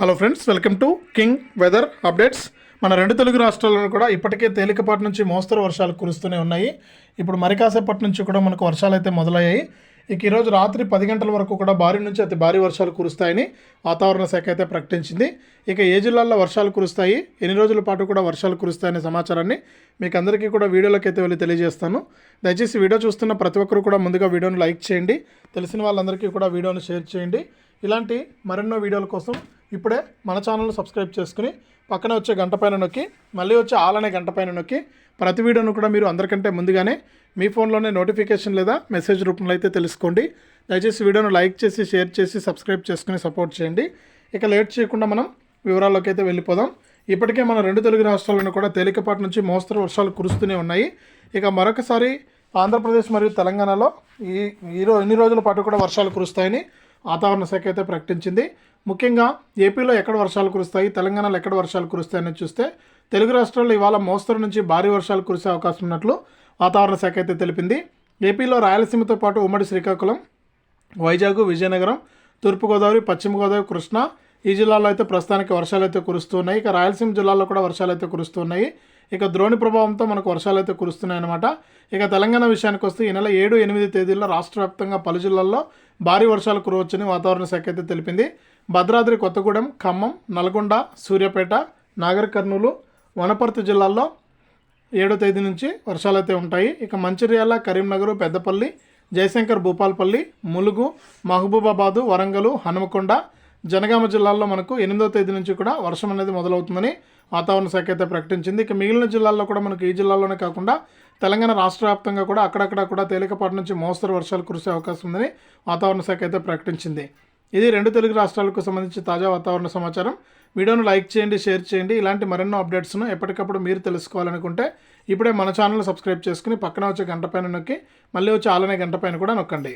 Hello friends welcome to king weather updates మన రెండు తెలుగు రాష్ట్రాల్లో కూడా ఇప్పటికే తేలికపాటి నుంచి మోస్తరు వర్షాలు కురుస్తూనే ఉన్నాయి. ఇప్పుడు మరికాసేపటి నుంచి కూడా మనకు వర్షాలు అయితే మొదలయ్యాయి. ఇక ఈరోజు రాత్రి పది గంటల వరకు కూడా భారీ నుంచి అతి భారీ వర్షాలు కురుస్తాయని వాతావరణ శాఖ అయితే ప్రకటించింది. ఇక ఏ జిల్లాల్లో వర్షాలు కురుస్తాయి? ఎన్ని రోజుల పాటు కూడా వర్షాలు కురుస్తాయనే సమాచారాన్ని మీకు అందరికీ కూడా వీడియోలోకి అయితే వెళ్ళి తెలియజేస్తాను. దయచేసి వీడియో చూస్తున్న ప్రతి ఒక్కరు కూడా ముందుగా వీడియోను లైక్ చేయండి. తెలిసిన వాళ్ళందరికీ కూడా వీడియోను షేర్ చేయండి. ఇలాంటి మరెన్నో వీడియోల కోసం ఇప్పుడే మన ఛానల్ని సబ్స్క్రైబ్ చేసుకుని పక్కన వచ్చే గంట పైన నొక్కి మళ్ళీ వచ్చే ఆల్ అనే గంట పైన నొక్కి ప్రతి వీడియోను కూడా మీరు అందరికంటే ముందుగానే మీ ఫోన్లోనే నోటిఫికేషన్ లేదా మెసేజ్ రూపంలో అయితే తెలుసుకోండి. దయచేసి వీడియోను లైక్ చేసి షేర్ చేసి సబ్స్క్రైబ్ చేసుకుని సపోర్ట్ చేయండి. ఇక లేట్ చేయకుండా మనం వివరాల్లోకి అయితే వెళ్ళిపోదాం. ఇప్పటికే మన రెండు తెలుగు రాష్ట్రాలను కూడా తేలికపాటి నుంచి మోస్తరు వర్షాలు కురుస్తూనే ఉన్నాయి. ఇక మరొకసారి ఆంధ్రప్రదేశ్ మరియు తెలంగాణలో ఈ ఈరో ఎన్ని రోజుల పాటు కూడా వర్షాలు కురుస్తాయని వాతావరణ శాఖ అయితే ప్రకటించింది. ముఖ్యంగా ఏపీలో ఎక్కడ వర్షాలు కురుస్తాయి తెలంగాణలో ఎక్కడ వర్షాలు కురుస్తాయని చూస్తే తెలుగు రాష్ట్రాల్లో ఇవాళ మోస్తరు నుంచి భారీ వర్షాలు కురిసే అవకాశం ఉన్నట్లు వాతావరణ శాఖ అయితే తెలిపింది. ఏపీలో రాయలసీమతో పాటు ఉమ్మడి శ్రీకాకుళం వైజాగ్ విజయనగరం తూర్పుగోదావరి పశ్చిమ గోదావరి కృష్ణా ఈ జిల్లాలో అయితే ప్రస్తుతానికి వర్షాలు అయితే కురుస్తున్నాయి ఇక రాయలసీమ జిల్లాలో కూడా వర్షాలు అయితే కురుస్తున్నాయి ఇక ద్రోణి ప్రభావంతో మనకు వర్షాలు అయితే కురుస్తున్నాయి అనమాట ఇక తెలంగాణ విషయానికి వస్తే ఈ నెల ఏడు ఎనిమిది తేదీల్లో రాష్ట్ర వ్యాప్తంగా పలు జిల్లాల్లో భారీ వర్షాలు కురవచ్చని వాతావరణ శాఖ అయితే తెలిపింది. భద్రాద్రి కొత్తగూడెం ఖమ్మం నల్గొండ సూర్యాపేట నాగర్ కర్నూలు వనపర్తి జిల్లాల్లో ఏడో తేదీ నుంచి వర్షాలు అయితే ఉంటాయి. ఇక మంచిర్యాల కరీంనగర్ పెద్దపల్లి జయశంకర్ భూపాల్పల్లి ములుగు మహబూబాబాదు వరంగల్ హనుమకొండ జనగామ జిల్లాల్లో మనకు ఎనిమిదో తేదీ నుంచి కూడా వర్షం అనేది మొదలవుతుందని వాతావరణ శాఖ అయితే ప్రకటించింది. ఇక మిగిలిన జిల్లాల్లో కూడా మనకు ఈ జిల్లాలోనే కాకుండా తెలంగాణ రాష్ట్ర వ్యాప్తంగా కూడా అక్కడక్కడ కూడా తేలికపాటి నుంచి మోస్తరు వర్షాలు కురిసే అవకాశం ఉందని వాతావరణ శాఖ అయితే ప్రకటించింది. ఇది రెండు తెలుగు రాష్ట్రాలకు సంబంధించి తాజా వాతావరణ సమాచారం. వీడియోను లైక్ చేయండి షేర్ చేయండి. ఇలాంటి మరెన్నో అప్డేట్స్ను ఎప్పటికప్పుడు మీరు తెలుసుకోవాలనుకుంటే ఇప్పుడే మన ఛానల్ సబ్స్క్రైబ్ చేసుకుని పక్కన వచ్చే గంట పైన నొక్కి మళ్ళీ వచ్చే ఆలనే గంట పైన కూడా నొక్కండి.